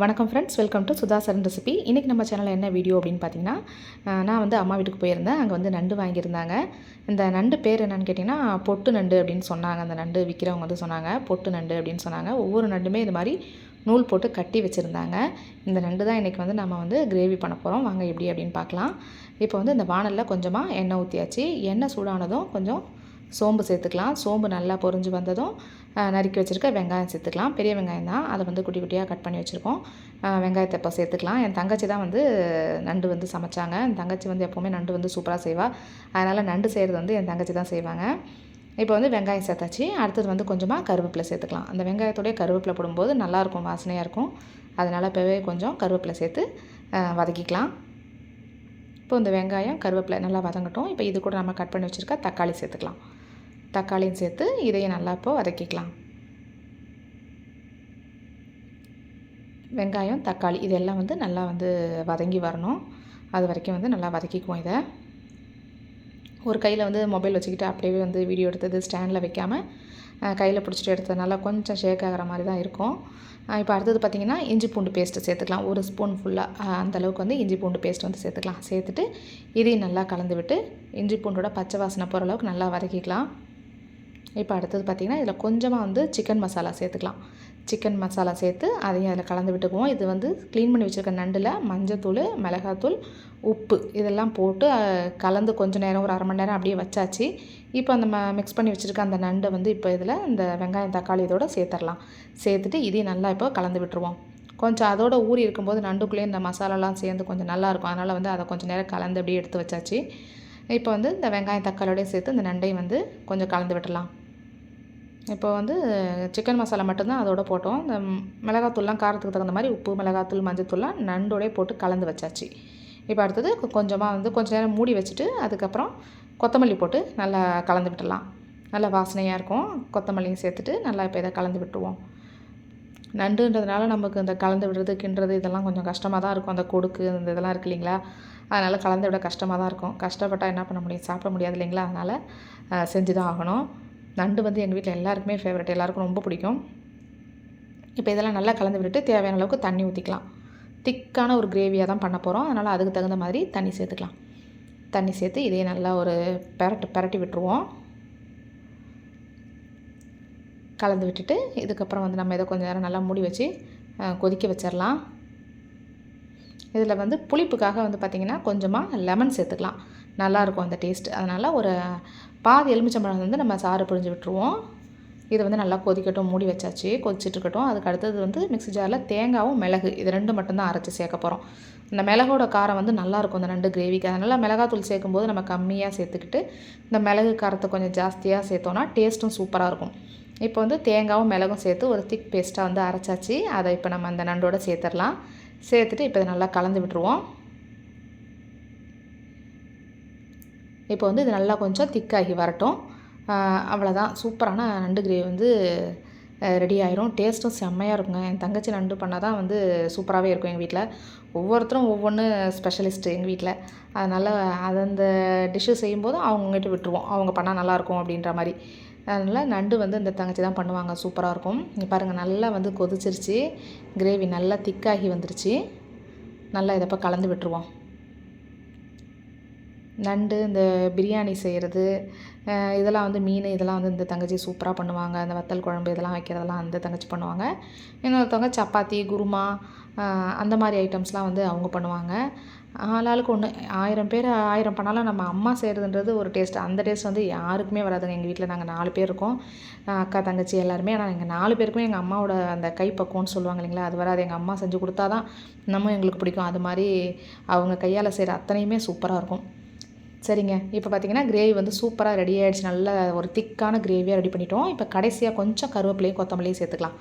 வணக்கம் friends welcome to Sudha Saran recipe இன்றைக்கி நம்ம சேனலில் என்ன வீடியோ அப்படின்னு பார்த்தீங்கன்னா நான் வந்து அம்மா வீட்டுக்கு போயிருந்தேன். அங்கே வந்து நண்டு வாங்கியிருந்தாங்க. இந்த நண்டு பேர் என்னன்னு கேட்டிங்கன்னா பொட்டு நண்டு அப்படின்னு சொன்னாங்க. அந்த நண்டு விற்கிறவங்க வந்து சொன்னாங்க. பொட்டு நண்டு அப்படின்னு சொன்னாங்க. ஒவ்வொரு நண்டுமே இது மாதிரி நூல் போட்டு கட்டி வச்சுருந்தாங்க. இந்த நண்டு தான் இன்றைக்கி வந்து நம்ம வந்து கிரேவி பண்ண போகிறோம் வாங்க எப்படி அப்படின்னு பார்க்கலாம் இப்போ வந்து இந்த வானலில் கொஞ்சமாக எண்ணெய் ஊற்றியாச்சு எண்ணெய் சூடானதும் கொஞ்சம் சோம்பு சேர்த்துக்கலாம். சோம்பு நல்லா பொரிஞ்சு வந்ததும் நறுக்கி வச்சுருக்க வெங்காயம் சேர்த்துக்கலாம். பெரிய வெங்காயம் தான். அதை வந்து குட்டி குட்டியாக கட் பண்ணி வச்சுருக்கோம். வெங்காயத்தை இப்போ சேர்த்துக்கலாம். என் தங்கச்சி தான் வந்து நண்டு வந்து சமைச்சாங்க. என் தங்கச்சி வந்து எப்போவுமே நண்டு வந்து சூப்பராக செய்வாள் அதனால் நண்டு செய்கிறது வந்து என் தங்கச்சி தான் செய்வாங்க. இப்போ வந்து வெங்காயம் சேர்த்தாச்சு. அடுத்தது வந்து கொஞ்சமாக கருவேப்பிலை சேர்த்துக்கலாம். அந்த வெங்காயத்தோடய கருவேப்பிலை போடும்போது நல்லாயிருக்கும் வாசனையாக இருக்கும். அதனால் இப்போவே கொஞ்சம் கருவேப்பிலை சேர்த்து வதக்கிக்கலாம். இப்போ இந்த வெங்காயம் கருவேப்பிலை நல்லா வதங்கட்டும். இப்போ இது கூட நம்ம கட் பண்ணி வச்சுருக்க தக்காளி சேர்த்துக்கலாம். தக்காளியும் சேர்த்து இதையும் நல்லா இப்போ வதக்கிக்கலாம். வெங்காயம் தக்காளி இதெல்லாம் வந்து நல்லா வந்து வதங்கி வரணும். அது வரைக்கும் வந்து நல்லா வதக்கிக்குவோம் இதை. ஒரு கையில் வந்து மொபைல் வச்சுக்கிட்டு அப்படியே வந்து வீடியோ எடுத்தது ஸ்டாண்டில் வைக்காமல் கையில் பிடிச்சிட்டு எடுத்ததுனால கொஞ்சம் ஷேக் ஆகிற மாதிரி தான் இருக்கும். இப்போ அடுத்தது பார்த்திங்கன்னா இஞ்சி பூண்டு பேஸ்ட்டு சேர்த்துக்கலாம். ஒரு ஸ்பூன் ஃபுல்லாக அந்த அளவுக்கு வந்து இஞ்சி பூண்டு பேஸ்ட் வந்து சேர்த்துக்கலாம். சேர்த்துட்டு இதையும் நல்லா கலந்து விட்டு இஞ்சி பூண்டோட பச்சை வாசனை போகிற அளவுக்கு நல்லா வதக்கிக்கலாம். இப்போ அடுத்தது பார்த்திங்கன்னா இதில் கொஞ்சமாக வந்து சிக்கன் மசாலா சேர்த்துக்கலாம். சிக்கன் மசாலா சேர்த்து அதையும் அதில் கலந்து விட்டுக்குவோம். இது வந்து க்ளீன் பண்ணி வச்சுருக்க நண்டில் மஞ்சத்தூள் மிளகாத்தூள் உப்பு இதெல்லாம் போட்டு கலந்து கொஞ்ச நேரம் ஒரு அரை மணி நேரம் அப்படியே வச்சாச்சு. இப்போ அந்த ம மிக்ஸ் பண்ணி வச்சுருக்க அந்த நண்டை வந்து இப்போ இதில் இந்த வெங்காயம் தக்காளி இதோட சேர்த்துடலாம். சேர்த்துட்டு இதையும் நல்லா இப்போ கலந்து விட்டுருவோம். கொஞ்சம் அதோட ஊறி இருக்கும்போது நண்டுக்குள்ளேயே இந்த மசாலாலாம் சேர்ந்து கொஞ்சம் நல்லாயிருக்கும் அதனால் வந்து அதை கொஞ்சம் நேரம் கலந்து அப்படியே எடுத்து வச்சாச்சு. இப்போ வந்து இந்த வெங்காயம் தக்காளியோடய சேர்த்து இந்த நண்டையும் வந்து கொஞ்சம் கலந்து விட்டுடலாம். இப்போ வந்து சிக்கன் மசாலா மட்டும்தான் அதோட போட்டோம். இந்த மிளகாத்தூள்லாம் காரத்துக்கு தகுந்த மாதிரி உப்பு மிளகாத்தூள் மஞ்சத்தூள்லாம் நண்டோடய போட்டு கலந்து வச்சாச்சு. இப்போ அடுத்தது கொஞ்சமாக வந்து கொஞ்சம் நேரம் மூடி வச்சுட்டு அதுக்கப்புறம் கொத்தமல்லி போட்டு நல்லா கலந்து விட்டுடலாம். நல்லா வாசனையாக இருக்கும். கொத்தமல்லியும் சேர்த்துட்டு நல்லா இப்போ இதை கலந்து விட்டுருவோம். நண்டுன்றதுனால நமக்கு இந்த கலந்து விடுறது கிண்டுறது இதெல்லாம் கொஞ்சம் கஷ்டமாக தான் இருக்கும். அந்த கொடுக்கு இந்த இதெல்லாம் இருக்கு இல்லைங்களா? அதனால் கலந்து விட கஷ்டமாக தான் இருக்கும். கஷ்டப்பட்டால் என்ன பண்ண முடியும்? சாப்பிட முடியாது இல்லைங்களா? அதனால் செஞ்சு தான் ஆகணும். நண்டு வந்து எங்கள் வீட்டில் எல்லாருக்குமே ஃபேவரட் எல்லாருக்கும் ரொம்ப பிடிக்கும். இப்போ இதெல்லாம் நல்லா கலந்து விட்டுட்டு தேவையான அளவுக்கு தண்ணி ஊற்றிக்கலாம் திக்கான ஒரு கிரேவியாக தான் பண்ண போகிறோம் அதனால் அதுக்கு தகுந்த மாதிரி தண்ணி சேர்த்துக்கலாம். தண்ணி சேர்த்து இதையே நல்லா ஒரு பெரட்டு பெரட்டி விட்டுருவோம். கலந்து விட்டுட்டு இதுக்கப்புறம் வந்து நம்ம இதை கொஞ்சம் நேரம் நல்லா மூடி வச்சு கொதிக்க வச்சிடலாம். இதில் வந்து புளிப்புக்காக வந்து பார்த்திங்கன்னா கொஞ்சமாக லெமன் சேர்த்துக்கலாம். நல்லாயிருக்கும் அந்த டேஸ்ட் அதனால் ஒரு பாதி எலுமிச்சம்பழம் வந்து நம்ம சாறு பிழிஞ்சு விட்டுருவோம். இது வந்து நல்லா கொதிக்கட்டும் மூடி வச்சாச்சு. கொதிச்சிட்டு இருக்கட்டும் அதுக்கு அடுத்தது வந்து மிக்ஸி ஜாரில் தேங்காவும் மிளகு. இது ரெண்டு மட்டும்தான் அரைச்சி சேர்க்க போகிறோம் இந்த மிளகோட காரம் வந்து நல்லாயிருக்கும் இந்த ரெண்டு கிரேவிக்கு. அதனால் மிளகாத்தூள் சேர்க்கும்போது நம்ம கம்மியாக சேர்த்துக்கிட்டு இந்த மிளகு காரத்தை கொஞ்சம் ஜாஸ்தியாக சேர்த்தோன்னா டேஸ்ட்டும் சூப்பராக இருக்கும். இப்போ வந்து தேங்காவும் மிளகும் சேர்த்து ஒரு திக் பேஸ்ட்டாக வந்து அரைச்சாச்சு. அதை இப்போ நம்ம அந்த நண்டோடு சேர்த்துடலாம். சேர்த்துட்டு இப்போ இதை நல்லா கலந்து விட்டுருவோம். இப்போ வந்து இது நல்லா கொஞ்சம் திக்காகி வரட்டும். அவ்வளோதான் சூப்பரான நண்டு கிரேவி வந்து ரெடி ஆயிரும். டேஸ்ட்டும் செம்மையாக இருக்குங்க. என் தங்கச்சி நண்டு பண்ணால் தான் வந்து சூப்பராகவே இருக்கும் எங்கள் வீட்டில் ஒவ்வொருத்தரும் ஒவ்வொன்று ஸ்பெஷலிஸ்ட்டு எங்கள் வீட்டில் அதனால் அது அந்த டிஷ்ஷு செய்யும்போது அவங்ககிட்ட விட்டுருவோம். அவங்க பண்ணால் நல்லாயிருக்கும் அப்படின்ற மாதிரி. அதனால் நண்டு வந்து இந்த தங்கச்சி தான் பண்ணுவாங்க. சூப்பராக இருக்கும். இங்கே பாருங்கள் நல்லா வந்து கொதிச்சிருச்சு. கிரேவி நல்லா திக்காகி வந்துருச்சு. நல்லா இதப்போ கலந்து விட்டுருவோம். நண்டு இந்த பிரியாணி செய்கிறது இதெல்லாம் வந்து மீன் இதெல்லாம் வந்து இந்த தங்கச்சி சூப்பராக பண்ணுவாங்க. அந்த வத்தல் குழம்பு இதெல்லாம் வைக்கிறதெல்லாம் அந்த தங்கச்சி பண்ணுவாங்க. இன்னொருத்தவங்க சப்பாத்தி குருமா அந்த மாதிரி ஐட்டம்ஸ்லாம் வந்து அவங்க பண்ணுவாங்க. ஆளாளுக்கு ஒன்று ஆயிரம் பேர் ஆயிரம் பண்ணாலும் நம்ம அம்மா செய்கிறதுன்றது ஒரு டேஸ்ட் அந்த டேஸ்ட் வந்து யாருக்குமே வராதுங்க. எங்கள் வீட்டில் நாங்கள் நாலு பேர் இருக்கோம். அக்கா தங்கச்சி எல்லாருமே. ஆனால் எங்கள் நாலு பேருக்குமே எங்கள் அம்மாவோட அந்த கைப்பக்குவம்னு சொல்லுவாங்க இல்லைங்களா? அது வராது. எங்கள் அம்மா செஞ்சு கொடுத்தா தான் நம்ம எங்களுக்கு பிடிக்கும். அது மாதிரி அவங்க கையால் செய்கிற அத்தனையுமே சூப்பராக இருக்கும். சரிங்க. இப்போ பார்த்தீங்கன்னா கிரேவி வந்து சூப்பராக ரெடி ஆகிடுச்சு நல்ல ஒரு திக்கான கிரேவியாக ரெடி பண்ணிட்டோம். இப்போ கடைசியாக கொஞ்சம் கருவேப்பிலையும் கொத்தமல்லியும் சேர்த்துக்கலாம்.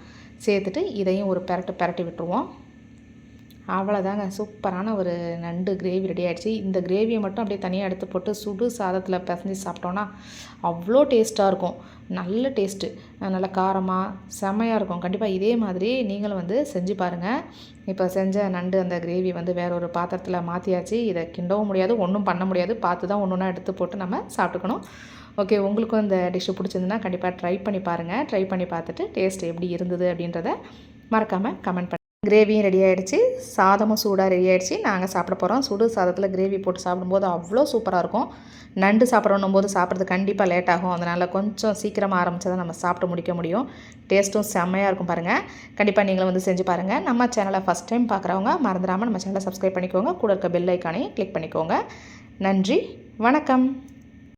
சேர்த்துட்டு இதையும் ஒரு பெரட்டு பெரட்டி விட்டுருவோம். அவ்வளோதாங்க சூப்பரான ஒரு நண்டு கிரேவி ரெடி ஆகிடுச்சு இந்த கிரேவியை மட்டும் அப்படியே தனியாக எடுத்து போட்டு சுடு சாதத்தில் பிசைஞ்சு சாப்பிட்டோன்னா அவ்வளோ டேஸ்ட்டாக இருக்கும். நல்ல டேஸ்ட்டு. நல்ல காரமாக செமையாக இருக்கும். கண்டிப்பாக இதே மாதிரி நீங்களும் வந்து செஞ்சு பாருங்கள் இப்போ செஞ்ச நண்டு அந்த கிரேவி வந்து வேற ஒரு பாத்திரத்தில் மாற்றியாச்சு இதை கிண்டவும் முடியாது ஒன்றும் பண்ண முடியாது. பார்த்து தான் ஒன்று ஒன்றா எடுத்து போட்டு நம்ம சாப்பிட்டுக்கணும். ஓகே உங்களுக்கும் இந்த டிஷ்ஷு பிடிச்சிருந்துன்னா கண்டிப்பாக ட்ரை பண்ணி பாருங்கள் ட்ரை பண்ணி பார்த்துட்டு டேஸ்ட் எப்படி இருந்தது அப்படின்றத மறக்காமல் கமெண்ட் பண்ணி கிரேவியும் ரெடி ஆகிடுச்சு சாதமும் சூடாக ரெடி ஆகிடுச்சு நாங்கள் சாப்பிட போகிறோம் சுடு சாதத்தில் கிரேவி போட்டு சாப்பிடும்போது அவ்வளோ சூப்பராக இருக்கும். நண்டு சாப்பிட்றோன்னும் போது சாப்பிட்றது கண்டிப்பாக லேட் ஆகும். அதனால் கொஞ்சம் சீக்கிரமாக ஆரம்பித்தா தான் நம்ம சாப்பிட்டு முடிக்க முடியும். டேஸ்ட்டும் செம்மையாக இருக்கும் பாருங்கள் கண்டிப்பாக நீங்களும் வந்து செஞ்சு பாருங்கள் நம்ம சேனலை ஃபஸ்ட் டைம் பார்க்குறவங்க மறந்துடாமல் நம்ம சேனலை சப்ஸ்கிரைப் பண்ணிக்கோங்க. கூட இருக்க பெல் ஐக்கானையும் கிளிக் பண்ணிக்கோங்க. நன்றி. வணக்கம்.